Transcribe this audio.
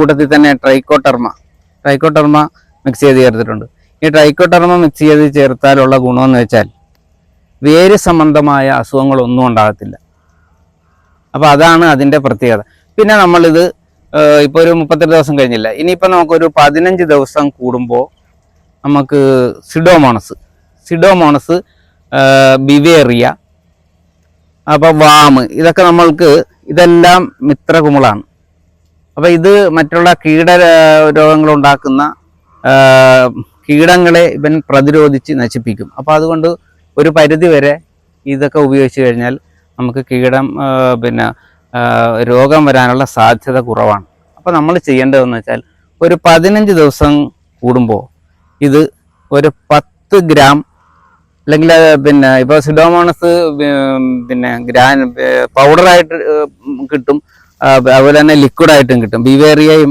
കൂട്ടത്തിൽ തന്നെ ട്രൈക്കോട്ടർമ ട്രൈക്കോട്ടർമ മിക്സ് ചെയ്ത് ചേർത്തിട്ടുണ്ട്. ഈ ട്രൈക്കോട്ടർമ മിക്സ് ചെയ്ത് ചേർത്താലുള്ള ഗുണമെന്ന് വെച്ചാൽ വേര് സംബന്ധമായ അസുഖങ്ങളൊന്നും ഉണ്ടാകത്തില്ല. അപ്പോൾ അതാണ് അതിന്റെ പ്രത്യേകത. പിന്നെ നമ്മളിത് ഇപ്പോൾ ഒരു മുപ്പത്തെട്ട് ദിവസം കഴിഞ്ഞില്ല. ഇനിയിപ്പോൾ നമുക്കൊരു പതിനഞ്ച് ദിവസം കൂടുമ്പോൾ നമുക്ക് സിഡോമോണസ് സിഡോമോണസ് ബിവേറിയ അപ്പോൾ വാമ് ഇതൊക്കെ നമ്മൾക്ക് ഇതെല്ലാം മിത്രകുമിളാണ്. അപ്പോൾ ഇത് മറ്റുള്ള കീട രോഗങ്ങൾ ഉണ്ടാക്കുന്ന കീടങ്ങളെ ഇവൻ പ്രതിരോധിച്ച് നശിപ്പിക്കും. അപ്പോൾ അതുകൊണ്ട് ഒരു പരിധി വരെ ഇതൊക്കെ ഉപയോഗിച്ച് കഴിഞ്ഞാൽ നമുക്ക് കീടം പിന്നെ രോഗം വരാനുള്ള സാധ്യത കുറവാണ്. അപ്പോൾ നമ്മൾ ചെയ്യേണ്ടതെന്ന് വെച്ചാൽ ഒരു പതിനഞ്ച് ദിവസം കൂടുമ്പോൾ ഇത് ഒരു പത്ത് ഗ്രാം അല്ലെങ്കിൽ പിന്നെ ഇപ്പോൾ സിഡോമോണസ് പിന്നെ ഗ്രാൻ പൗഡറായിട്ട് കിട്ടും. അതുപോലെ തന്നെ ലിക്വിഡായിട്ടും കിട്ടും. ബിവേറിയയും